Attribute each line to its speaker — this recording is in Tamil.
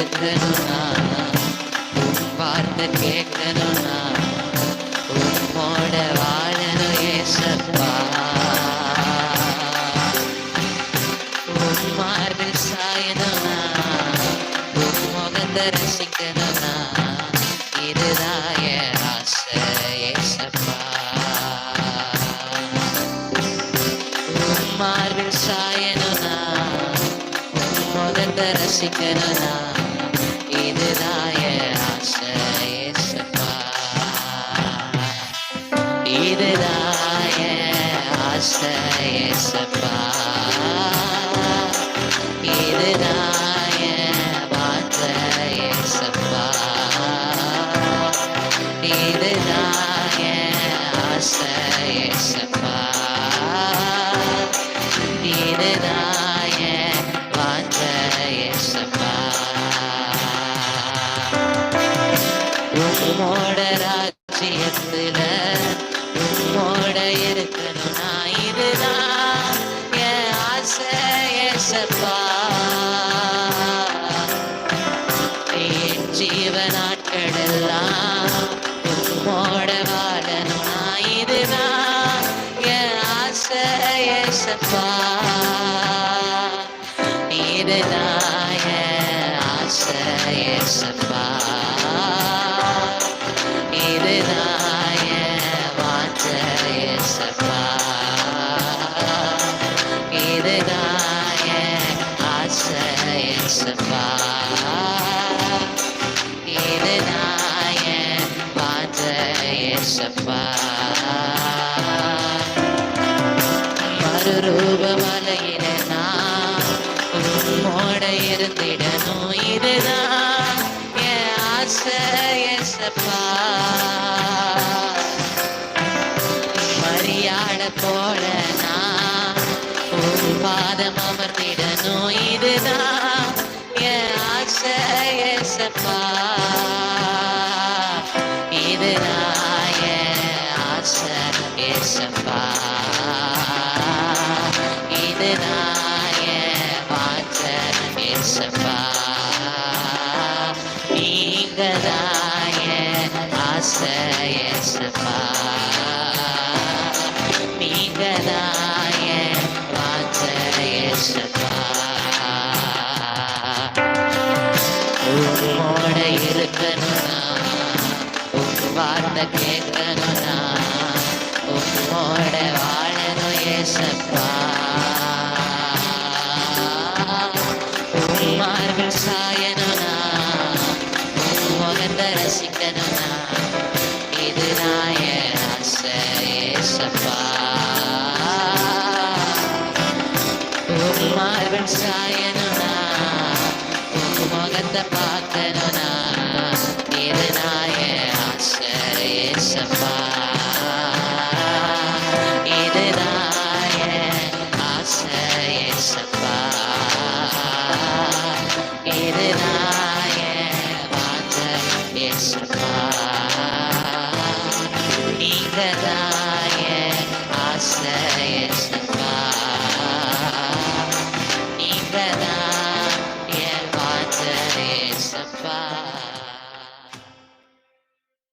Speaker 1: கேட்கணும்னா உன் வார்த்தை கேட்கணும்னா உம்மோட வாழணும் ஏசப்பா. உன் மார்பில் சாயணும்னா உன் முகத்தை ரசிக்கணும்னா இதுதான் என் ஆசை ஏசப்பா. உன் மார்பில் சாயணும்னா முகத்தை ரசிக்கணும்னா இதுதான் என் ஆசை ஏசப்பா இதுதான் என் வார்த்தை ஏசப்பா உம்மோட ராஜ்யத்துல நாட்களெல்லாம் உம்மோட வாழணும்னா இதுதான் என் ஆசை ஏசப்பா இதுதான் என் ஆசை ஏசப்பா இதுதான் என் வாஞ்சை ஏசப்பா இதுதான் என் ஆசை ஏசப்பா ஏசப்பா மறுரூபமலையில நான் உம்மோட இருந்திடணும். இதுதான் என் ஆசை ஏசப்பா. மரியாட போல நான் ஒரு பாதம் அமர்ந்திடணும். இதுதான் என் ஆசை இதுதான் ஏசப்பா இதுதான் என் வாஞ்சை ஏசப்பா நீங்கதான் ஆசை ஏசப்பா நீங்கதான் என் ஏசப்பா உம்மோட இருக்கணும்னா உன் வார்த்தை கேட்கணும்னா உம்மோட வாழணும் ஏசப்பா உன் சாயணும்னா உன் முகத்தை ரசிக்கணும்னா இதுதான் என் ஆசை ஏசப்பா உன் சாயணும்னா உன் பார்க்கணும்னா நீங்கதான் என்